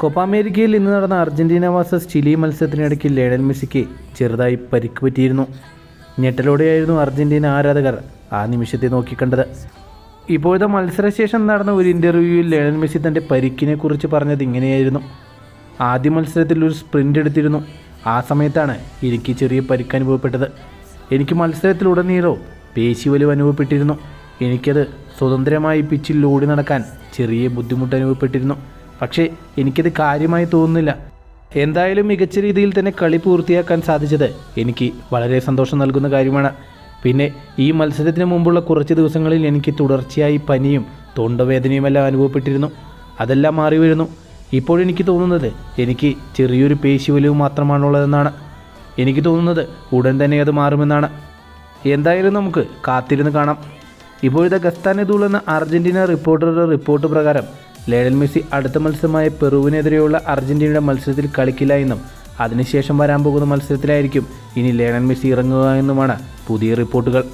Copa അമേരിക്കയിൽ ഇന്ന് നടന്ന അർജന്റീന വേഴ്സസ് ചിലി മത്സരത്തിനിടയ്ക്ക് ലേണൽ മെസ്സിക്ക് ചെറുതായി പരിക്ക് പറ്റിയിരുന്നു. ഞെട്ടലോടെയായിരുന്നു അർജന്റീന ആരാധകർ ആ നിമിഷത്തെ നോക്കിക്കണ്ടത്. ഇപ്പോഴത്തെ മത്സരശേഷം നടന്ന ഒരു ഇന്റർവ്യൂവിൽ ലേണൽ മെസ്സി തന്റെ പരിക്കിനെ കുറിച്ച് പറഞ്ഞത് ഇങ്ങനെയായിരുന്നു. ആദ്യ മത്സരത്തിൽ ഒരു സ്പ്രിന്റ് എടുത്തിരുന്നു. ആ സമയത്താണ് എനിക്ക് ചെറിയ പരിക്ക് അനുഭവപ്പെട്ടത്. എനിക്ക് മത്സരത്തിലുടനീളവും പേശിവലിവ് അനുഭവപ്പെട്ടിരുന്നു. എനിക്കത് സ്വതന്ത്രമായി പിച്ചിൽ ഓടി നടക്കാൻ ചെറിയ ബുദ്ധിമുട്ട് അനുഭവപ്പെട്ടിരുന്നു. പക്ഷേ എനിക്കത് കാര്യമായി തോന്നുന്നില്ല. എന്തായാലും മികച്ച രീതിയിൽ തന്നെ കളി പൂർത്തിയാക്കാൻ സാധിച്ചത് എനിക്ക് വളരെ സന്തോഷം നൽകുന്ന കാര്യമാണ്. പിന്നെ ഈ മത്സരത്തിന് മുമ്പുള്ള കുറച്ച് ദിവസങ്ങളിൽ എനിക്ക് തുടർച്ചയായി പനിയും തൊണ്ടവേദനയുമെല്ലാം അനുഭവപ്പെട്ടിരുന്നു. അതെല്ലാം മാറി വരുന്നു. ഇപ്പോഴെനിക്ക് തോന്നുന്നത് എനിക്ക് ചെറിയൊരു പേശിവലിവ് മാത്രമാണുള്ളതെന്നാണ്. എനിക്ക് തോന്നുന്നത് ഉടൻ തന്നെ അത് മാറുമെന്നാണ്. എന്തായാലും നമുക്ക് കാത്തിരുന്ന് കാണാം. ഇപ്പോഴത്തെ ഗസ്താനെ എന്ന അർജന്റീന റിപ്പോർട്ടറുടെ റിപ്പോർട്ട് പ്രകാരം ലയണൽ മെസ്സി അടുത്ത മത്സരമായ പെറുവിനെതിരെയുള്ള അർജന്റീനയുടെ മത്സരത്തിൽ കളിക്കില്ല എന്നും അതിനുശേഷം വരാൻ പോകുന്ന മത്സരത്തിലായിരിക്കും ഇനി ലയണൽ മെസ്സി ഇറങ്ങുക എന്നുമാണ് പുതിയ റിപ്പോർട്ടുകൾ.